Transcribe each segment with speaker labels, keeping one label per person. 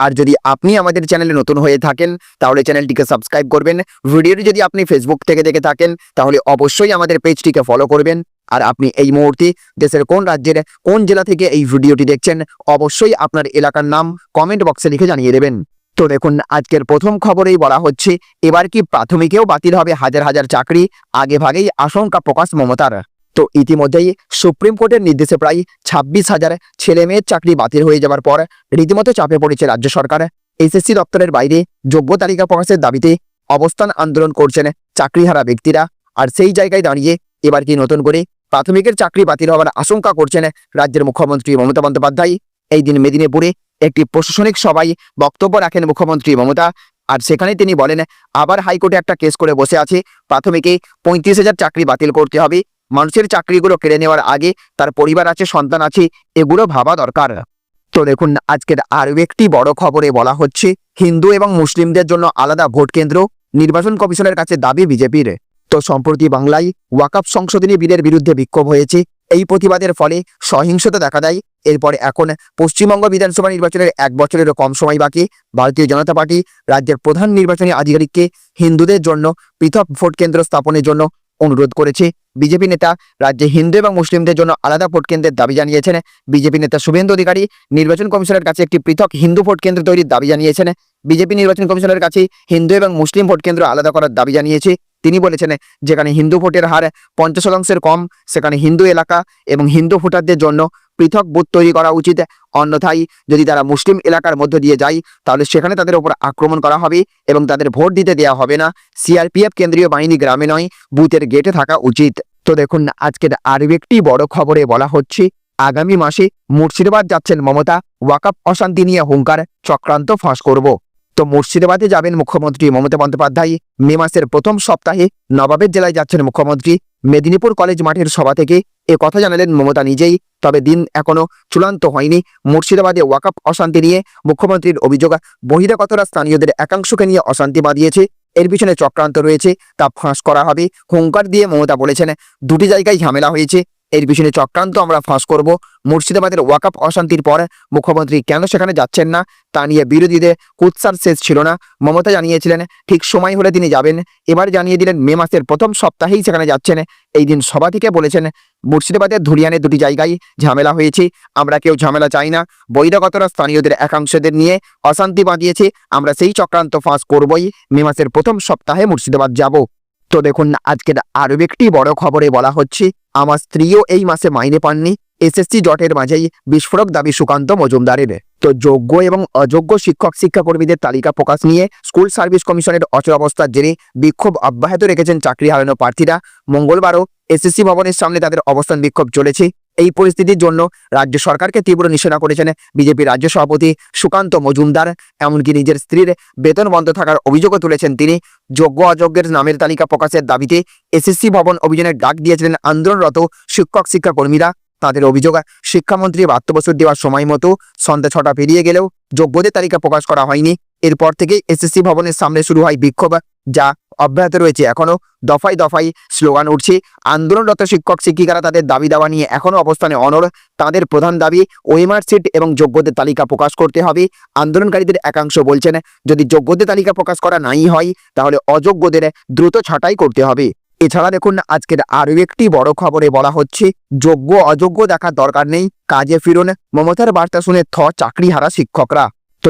Speaker 1: আর যদি আপনি আমাদের চ্যানেলে নতুন হয়ে থাকেন, তাহলে চ্যানেলটিকে সাবস্ক্রাইব করবেন। ভিডিওটি যদি আপনি ফেসবুক থেকে দেখে থাকেন, তাহলে অবশ্যই আমাদের পেজটিকে ফলো করবেন। আর আপনি এই মুহূর্তে দেশের কোন রাজ্যের কোন জেলা থেকে এই ভিডিওটি দেখছেন, অবশ্যই আপনার এলাকার নাম কমেন্ট বক্সে লিখে জানিয়ে দেবেন। তো দেখুন, আজকের প্রথম খবরেই বলা হচ্ছে, এবার কি প্রাথমিকেও বাতিল হবে হাজার হাজার চাকরি আগে ভাগেই আশঙ্কা প্রকাশ মমতার। তো ইতিমধ্যেই সুপ্রিম কোর্টের নির্দেশে প্রায় ছাব্বিশ হাজার ছেলে মেয়ের চাকরি বাতিল হয়ে যাওয়ার পর রীতিমতো চাপে পড়েছে রাজ্য সরকার। এসএসসি দপ্তরের বাইরে যোগ্য তালিকা প্রকাশের দাবিতে অবস্থান আন্দোলন করছেন চাকরিহারা ব্যক্তিরা। আর সেই জায়গায় দাঁড়িয়ে এবার কি নতুন করে প্রাথমিকের চাকরি বাতিল হওয়ার আশঙ্কা করছেন রাজ্যের মুখ্যমন্ত্রী মমতা বন্দ্যোপাধ্যায়। এই দিন মেদিনীপুরে একটি প্রশাসনিক সভায় বক্তব্য রাখেন মুখ্যমন্ত্রী মমতা। আর সেখানে তিনি বলেন, আবার হাইকোর্টে একটা কেস করে বসে আছে, প্রাথমিকে পঁয়ত্রিশ হাজার চাকরি বাতিল করতে হবে। মানুষের চাকরিগুলো কেড়ে নেওয়ার আগে তার পরিবার আছে, সন্তান আছে, এগুলো ভাবা দরকার। তো দেখুন, আজকের আরও একটি বড় খবরে বলা হচ্ছে, হিন্দু এবং মুসলিমদের জন্য আলাদা ভোট কেন্দ্র, নির্বাচন কমিশনের কাছে দাবি বিজেপির। তো সম্প্রতি বাংলায় ওয়াকাপ সংশোধনী বিলের বিরুদ্ধে বিক্ষোভ হয়েছে। এই প্রতিবাদের ফলে সহিংসতা দেখা দেয়। এরপরে এখন পশ্চিমবঙ্গ বিধানসভা নির্বাচনের এক বছরেরও কম সময় বাকি। ভারতীয় জনতা পার্টি রাজ্যের প্রধান নির্বাচনী আধিকারিককে হিন্দুদের জন্য পৃথক ভোট কেন্দ্র স্থাপনের জন্য অনুরোধ করেছি। বিজেপি নেতা রাজ্যে হিন্দু এবং মুসলিমদের জন্য আলাদা ভোট কেন্দ্রের দাবি জানিয়েছেন। বিজেপি নেতা শুভেন্দু অধিকারী নির্বাচন কমিশনের কাছে একটি পৃথক হিন্দু ভোট কেন্দ্র তৈরির দাবি জানিয়েছেন। বিজেপি নির্বাচন কমিশনের কাছে হিন্দু এবং মুসলিম ভোট কেন্দ্র আলাদা করার দাবি জানিয়েছে। তিনি বলেছেন, যেখানে হিন্দু ভোটের হার পঞ্চাশ শতাংশের কম, সেখানে হিন্দু এলাকা এবং হিন্দু ভোটারদের জন্য পৃথক বুথ তৈরি করা উচিত। অন্যথায় যদি তারা মুসলিম এলাকার মধ্য দিয়ে যায়, তাহলে সেখানে তাদের উপর আক্রমণ করা হবে এবং তাদের ভোট দিতে দেওয়া হবে না। সিআরপিএফ কেন্দ্রীয় বাহিনী গ্রামে নয়, বুথের গেটে থাকা উচিত। তো দেখুন, আজকের আরও একটি বড় খবরে বলা হচ্ছে, আগামী মাসে মুর্শিদাবাদ যাচ্ছেন মমতা ওয়াকাপ অশান্তি নিয়ে হুঙ্কার, চক্রান্ত ফাঁস করব। তো মুর্শিদাবাদে যাবেন মুখ্যমন্ত্রী মমতা বন্দ্যোপাধ্যায়। মে মাসের প্রথম সপ্তাহে নবাবের জেলায় যাচ্ছেন মুখ্যমন্ত্রী। মেদিনীপুর কলেজ মাঠের সভা থেকে এ কথা জানালেন মমতা নিজেই। তবে দিন এখনও চূড়ান্ত হয়নি। মুর্শিদাবাদে ওয়াকাপ অশান্তি নিয়ে মুখ্যমন্ত্রীর অভিযোগ, বহিরাগতরা স্থানীয়দের একাংশকে নিয়ে অশান্তি বাঁধিয়েছে। এর পিছনে চক্রান্ত রয়েছে, তা ফাঁস করা হবে। হুঙ্কার দিয়ে মমতা বলেছেন, দুটি জায়গায় ঝামেলা হয়েছে। এর পিছনে চক্রান্ত আমরা ফাঁস করব। মুর্শিদাবাদের ওয়াকাপ অশান্তির পর মুখ্যমন্ত্রী কেন সেখানে যাচ্ছেন না, তা নিয়ে বিরোধীদের কুৎসার শেষ ছিল না। মমতা জানিয়েছিলেন, ঠিক সময় হলে তিনি যাবেন। এবার জানিয়ে দিলেন, মে মাসের প্রথম সপ্তাহেই সেখানে যাচ্ছেন। এই দিন সভা থেকে বলেছেন, মুর্শিদাবাদের ধুলিয়ানে দুটি জায়গায় ঝামেলা হয়েছে, আমরা কেউ ঝামেলা চাই না। বহিরাগতরা স্থানীয়দের একাংশদের নিয়ে অশান্তি বাঁধিয়েছে, আমরা সেই চক্রান্ত ফাঁস করবই। মে মাসের প্রথম সপ্তাহে মুর্শিদাবাদ যাব। তো দেখুন, আজকের আরও একটি বড় খবরে বলা হচ্ছে আমার স্ত্রীও এই মাসে মাইনে পাননি। এসএসসি জটের মাঝেই বিস্ফোরক দাবি সুকান্ত মজুমদারের। তো যোগ্য এবং অযোগ্য শিক্ষক শিক্ষাকর্মীদের তালিকা প্রকাশ নিয়ে স্কুল সার্ভিস কমিশনের অচলাবস্থার জেরে বিক্ষোভ অব্যাহত রেখেছেন চাকরি হারানো প্রার্থীরা। মঙ্গলবারও এসএসসি ভবনের সামনে তাদের অবস্থান বিক্ষোভ চলেছে। এই পরিস্থিতির জন্য রাজ্য সরকারকে তীব্র নিশানা করেছেন বিজেপি রাজ্য সভাপতি সুকান্ত মজুমদার। এমনকি নিজের স্ত্রীর বেতন বন্ধ থাকার অভিযোগও তুলেছেন তিনি। যোগ্য অযোগ্যের নামের তালিকা প্রকাশের দাবিতে এসএসসি ভবন অভিযানের ডাক দিয়েছিলেন আন্দোলনরত শিক্ষক শিক্ষাকর্মীরা। তাদের অভিযোগ, শিক্ষামন্ত্রী বাত্যবসর দেওয়ার সময় মতো সন্ধ্যা ছটা পেরিয়ে গেলেও যোগ্যদের তালিকা প্রকাশ করা হয়নি। এরপর থেকেই এসএসসি ভবনের সামনে শুরু হয় বিক্ষোভ, যা অব্যাহত রয়েছে। এখনও দফায় দফায় স্লোগান উঠছে, আন্দোলনরত শিক্ষক, শিক্ষিকারা তাদের দাবি দাওয়া নিয়ে এখনও অবস্থানে অনর তাদের প্রধান দাবি, ওএমআর সিট এবং যোগ্যদের তালিকা প্রকাশ করতে হবে। আন্দোলনকারীদের একাংশ বলছেন, যদি যোগ্যদের তালিকা প্রকাশ করা নাই হয়, তাহলে অযোগ্যদের দ্রুত ছাঁটাই করতে হবে। এছাড়া দেখুন, আজকের আরও একটি বড় খবরে বলা হচ্ছে যোগ্য অযোগ্য দেখার দরকার নেই, কাজে ফিরুন। মমতার বার্তা শুনে থ চাকরি হারা শিক্ষকরা।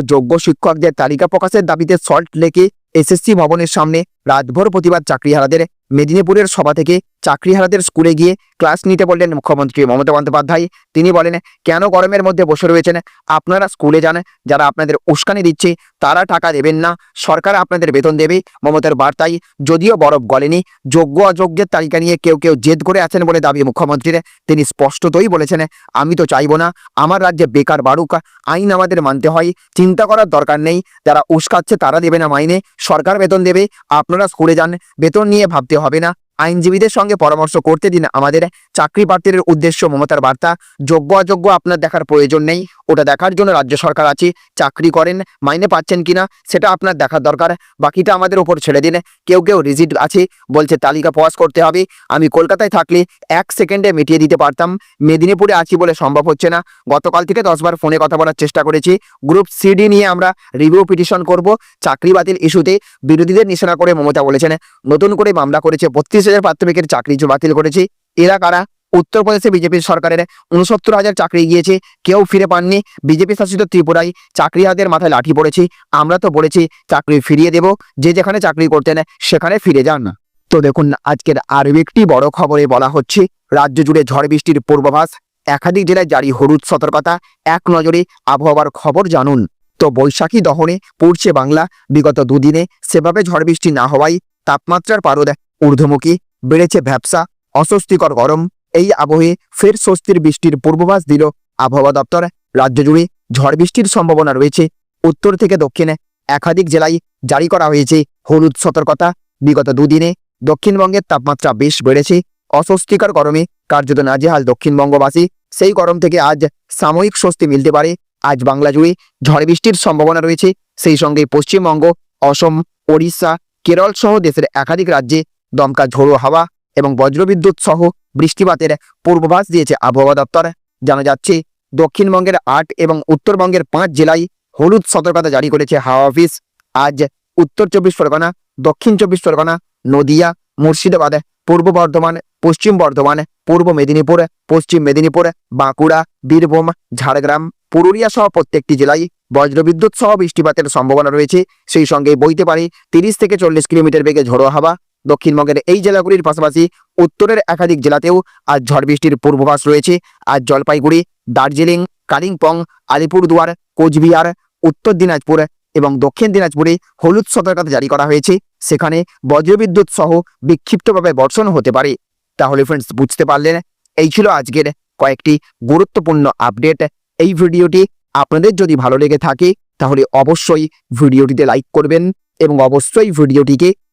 Speaker 1: যোগ্য শিক্ষকদের তালিকা প্রকাশের দাবিতে সল্ট লেকে এসএসসি ভবনের সামনে রাতভর প্রতিবাদ চাকরিহারাদের মেদিনীপুরের সভা থেকে চাকরিহারাদের স্কুলে গিয়ে ক্লাস নিতে বললেন মুখ্যমন্ত্রী মমতা বন্দ্যোপাধ্যায়। তিনি বলেন, কেন গরমের মধ্যে বসে রয়েছেন? আপনারা স্কুলে যান, যারা আপনাদের উস্কানি দিচ্ছে, তারা টাকা দেবেন না। সরকার আপনাদের বেতন দেবে। মমতার বার্তায়, যদিও বরফ গলেনি, যোগ্য অযোগ্যের তালিকা নিয়ে কেউ কেউ জেদ করে আছেন বলে দাবি মুখ্যমন্ত্রীর। তিনি স্পষ্টতই বলেছেন, আমি তো চাইব না, আমার রাজ্যে বেকার বাড়ুক, আইন আমাদের মানতে হয়, চিন্তা করার দরকার নেই, যারা উস্কাচ্ছে তারা দেবে না মাইনে, সরকার বেতন দেবে, আপনারা স্কুলে যান বেতন নিয়ে ভাবতে হবে না। আইনজীবীদের সঙ্গে পরামর্শ করতে দিন। আমাদের চাকরি প্রার্থীদের উদ্দেশ্য মমতার বার্তা। যোগ্য অযোগ্য আপনার দেখার প্রয়োজন নেই। ওটা দেখার জন্য রাজ্য সরকার আছে। চাকরি করেন, মাইনে পাচ্ছেন কিনা, সেটা আপনার দেখার দরকার। বাকিটা আমাদের উপর ছেড়ে দিন। কেউ কেউ রিজিট আছে, বলছে তালিকা পাস করতে হবে। আমি কলকাতায় থাকলে এক সেকেন্ডে মিটিয়ে দিতে পারতাম। মেদিনীপুরে আছি বলে সম্ভব হচ্ছে না। গতকাল থেকে দশবার ফোনে কথা বলার চেষ্টা করেছি। গ্রুপ সিডি নিয়ে আমরা রিভিউ পিটিশন করব। চাকরি বাতিল ইস্যুতে বিরোধীদের নিশানা করে মমতা বলেছেন। নতুন করে মামলা করেছে বত্রিশ হাজার প্রাথমিকের চাকরি বাতিল করেছে। এরা কারা? উত্তরপ্রদেশে বিজেপি সরকারের উনসত্তর হাজার চাকরি গিয়েছে কেউ ফিরে পাননি। বিজেপি শাসিত ত্রিপুরায় চাকরি হাতের মাথায় লাঠি পড়েছে। আমরা তো বলেছি, চাকরি ফিরিয়ে দেব। যে যেখানে চাকরি করতেন, সেখানে ফিরে যান। তো দেখুন, আজকের আরও একটি বড় খবরে বলা হচ্ছে, রাজ্য জুড়ে ঝড় বৃষ্টির পূর্বাভাস। একাধিক জেলায় জারি হলুদ সতর্কতা। এক নজরে আবহাওয়ার খবর জানুন। তো বৈশাখী দহনে পড়ছে বাংলা। বিগত দুদিনে সেভাবে ঝড় বৃষ্টি না হওয়ায় তাপমাত্রার পারদ ঊর্ধ্বমুখী, বেড়েছে ভ্যাবসা, অস্বস্তিকর গরম। এই আবহে ফের স্বস্তির বৃষ্টির পূর্বাভাস দিল আবহাওয়া দপ্তর। রাজ্য জুড়ে ঝড় বৃষ্টির সম্ভাবনা রয়েছে। উত্তর থেকে দক্ষিণে একাধিক জেলায় জারি করা হয়েছে হলুদ সতর্কতা। বিগত দুদিনে দক্ষিণবঙ্গের তাপমাত্রা বেশ বেড়েছে। অস্বস্তিকর গরমে কার্যত নাজেহাল দক্ষিণবঙ্গবাসী। সেই গরম থেকে আজ সাময়িক স্বস্তি মিলতে পারে। আজ বাংলা জুড়ে ঝড় বৃষ্টির সম্ভাবনা রয়েছে। সেই সঙ্গে পশ্চিমবঙ্গ, অসম, ওড়িশা কেরল সহ দেশের একাধিক রাজ্যে দমকা ঝোড়ো হাওয়া এবং বজ্রবিদ্যুৎ সহ বৃষ্টিপাতের পূর্বাভাস দিয়েছে আবহাওয়া দপ্তর। জানা যাচ্ছে, দক্ষিণবঙ্গের আট এবং উত্তরবঙ্গের পাঁচ জেলায় হলুদ সতর্কতা জারি করেছে হাওয়া অফিস। আজ উত্তর চব্বিশ পরগনা, দক্ষিণ চব্বিশ পরগনা, নদিয়া, মুর্শিদাবাদ, পূর্ব বর্ধমান, পশ্চিম বর্ধমান, পূর্ব মেদিনীপুর, পশ্চিম মেদিনীপুর, বাঁকুড়া, বীরভূম, ঝাড়গ্রাম, পুরুলিয়া সহ প্রত্যেকটি জেলায় বজ্রবিদ্যুৎ সহ বৃষ্টিপাতের সম্ভাবনা রয়েছে। সেই সঙ্গে বইতে পারে, তিরিশ থেকে চল্লিশ কিলোমিটার বেগে ঝোড়ো হাওয়া দক্ষিণবঙ্গের এই জেলাগুলির পাশাপাশি উত্তরের একাধিক জেলাতেও আজ ঝড় বৃষ্টির পূর্বাভাস রয়েছে। আজ জলপাইগুড়ি, দার্জিলিং, কালিম্পং, আলিপুরদুয়ার, কোচবিহার, উত্তর দিনাজপুর এবং দক্ষিণ দিনাজপুরে হলুদ সতর্কতা জারি করা হয়েছে। সেখানে বজ্রবিদ্যুৎ সহ বিক্ষিপ্তভাবে বর্ষণ হতে পারে। তাহলে ফ্রেন্ডস বুঝতে পারলেন? এই ছিল আজকের কয়েকটি গুরুত্বপূর্ণ আপডেট এই ভিডিওটি আপনাদের যদি ভালো লেগে থাকে, তাহলে অবশ্যই ভিডিওটিতে লাইক করবেন এবং অবশ্যই ভিডিওটিকে